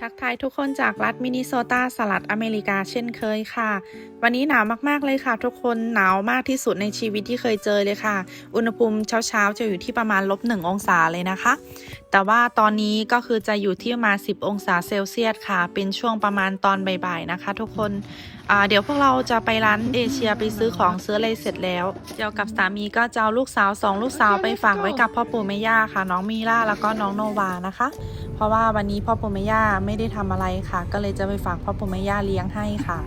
ทักทายทุกคนจากรัฐมินนิโซตาสหรัฐอเมริกาเช่นเคยค่ะ วันนี้หนาวมากๆเลยค่ะ ทุกคนหนาวมากที่สุดในชีวิตที่เคยเจอเลยค่ะ อุณหภูมิเช้าๆ จะอยู่ที่ประมาณลบหนึ่งองศาเลยนะคะ แต่ว่าตอนนี้ก็คือจะอยู่ที่ประมาณ 10 องศาเซลเซียสค่ะ เป็นช่วงประมาณตอนบ่ายๆนะคะ ทุกคน เดี๋ยวพวกเราจะไปร้านเอเชียไปซื้อของซื้ออะไรเสร็จแล้วเจ้ากับสามีก็จะเอาลูกสาวสองลูกสาวไปฝากไว้กับพ่อปู่แม่ย่าค่ะ น้องมีล่าแล้วก็น้องโนวานะคะ เพราะว่าวันนี้พ่อปู่แม่ย่าไม่ได้ทำอะไรค่ะ ก็เลยจะไปฝากพ่อปู่แม่ย่าเลี้ยงให้ค่ะ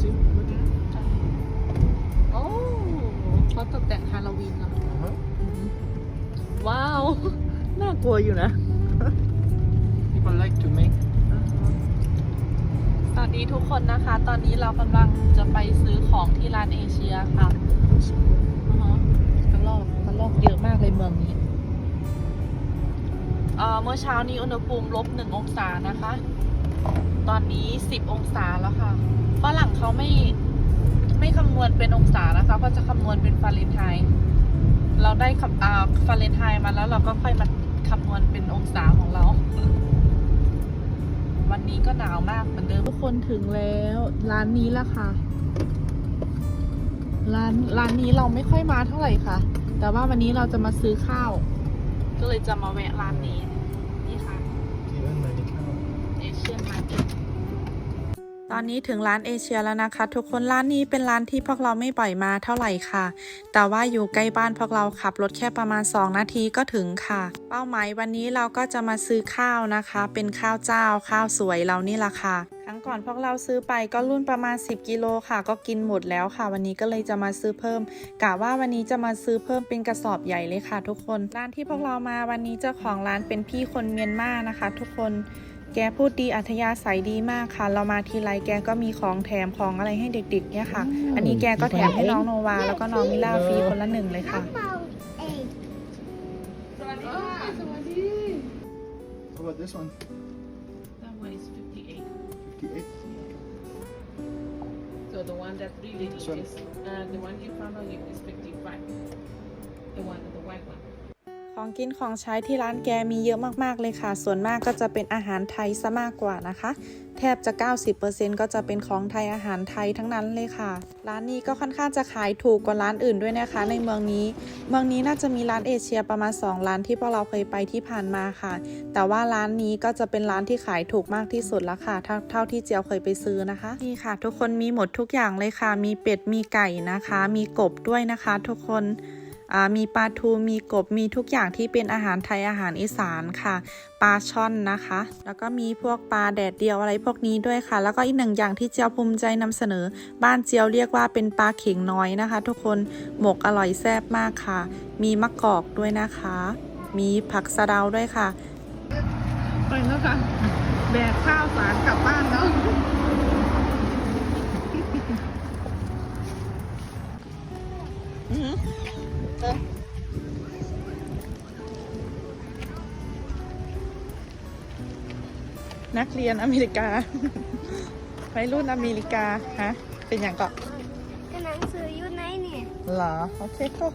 See, look at it. โอ้เขาตกแต่งฮาโลวีนเหรอ Uh-huh. ว้าว น่ากลัวอยู่นะ People like to make สวัส ดีทุกคนนะคะ ตอนนี้เรากำลังจะไปซื้อของที่ร้านเอเชียค่ะอือฮะกระลอกกระลอกเยอะมากเลยเมืองนี้เอ่อเมื่อเช้านี้อุณหภูมิลบหนึ่งองศานะคะ ตอนนี้สิบองศาแล้วค่ะ ฝรั่งเขาไม่ไม่คำนวณเป็นองศานะคะเขาจะคำนวณเป็นฟาเรนไฮต์เราได้คำอ่าฟาเรนไฮต์มาแล้วเราก็ค่อยมาคำนวณเป็นองศาของเราวั นี้ก็หนาวมากเหมือนเดิมทุกคนถึงแล้ว ร้านนี้ละค่ะ ร้านร้านนี้เราไม่ค่อยมาเท่าไหร่ค่ะ แต่ว่าวันนี้เราจะมาซื้อข้าว ก็เลยจะมาแวะร้านนี้ค่ะ even medical. เอเชียนมาร์เก็ต ตอนนี้ถึงร้านเอเชียแล้วนะคะ ทุกคนร้านนี้เป็นร้านที่พวกเราไม่บ่อยมาเท่าไหร่ค่ะ แต่ว่าอยู่ใกล้บ้านพวกเราขับรถแค่ประมาณ 2 นาทีก็ถึงค่ะ เป้าหมายวันนี้เราก็จะมาซื้อข้าวนะคะ เป็นข้าวเจ้าข้าวสวยเรานี่แหละค่ะ ครั้งก่อนพวกเราซื้อไปก็รุ่นประมาณ 10 กิโลค่ะ ก็กินหมดแล้วค่ะ วันนี้ก็เลยจะมาซื้อเพิ่มกะว่าวันนี้จะมาซื้อเพิ่มเป็นกระสอบใหญ่เลยค่ะ ทุกคนร้านที่พวกเรามาวันนี้เจ้าของร้านเป็นพี่คนเมียนมานะคะ ทุกคน แกพูดดีอัธยาศัยดีมากค่ะ เรามาทีไรแกก็มีของแถมของอะไรให้เด็กๆเนี่ยค่ะ อันนี้แกก็แถมให้น้องโนวา แล้วก็น้องมิล่าฟรีคนละหนึ่งเลยค่ะ How about this one? That one is 58. 58. So the one that really This one? is, uh, the one in front of you is 55. ของกินของใช้ที่ร้านแกมีเยอะมากๆเลยค่ะ ส่วนมากก็จะเป็นอาหารไทยซะมากกว่านะคะ แทบจะ 90%ก็จะเป็นของไทยอาหารไทยทั้งนั้นเลยค่ะ ร้านนี้ก็ค่อนข้างจะขายถูกกว่าร้านอื่นด้วยนะคะ ในเมืองนี้ เมืองนี้น่าจะมีร้านเอเชียประมาณ 2 ร้านที่พวกเราเคยไปที่ผ่านมาค่ะ แต่ว่าร้านนี้ก็จะเป็นร้านที่ขายถูกมากที่สุดแล้วค่ะ เท่าเท่าที่เจียวเคยไปซื้อนะคะ นี่ค่ะ ทุกคนมีหมดทุกอย่างเลยค่ะ มีเป็ด มีไก่นะคะ มีกบด้วยนะคะ ทุกคน มีปลาทูมีกบมีทุกอย่างที่เป็นอาหารไทยอาหารอีสานค่ะปลาช่อนนะคะ แล้วก็มีพวกปลาแดดเดียวอะไรพวกนี้ด้วยค่ะ แล้วก็อีกหนึ่งอย่างที่เจียวภูมิใจนำเสนอ บ้านเจียวเรียกว่าเป็นปลาเข็งน้อยนะคะ ทุกคนหมกอร่อยแซ่บมากค่ะ มีมะกอกด้วยนะคะ มีผักสะเดาด้วยค่ะไปแล้วค่ะแบกข้าวสารกลับบ้านแล้ว นักเรียนอเมริกาวัยรุ่นอเมริกาฮะเป็นอย่างก็ก็หนังสืออยู่ไหนเนี่ย เหรอ โอเคก็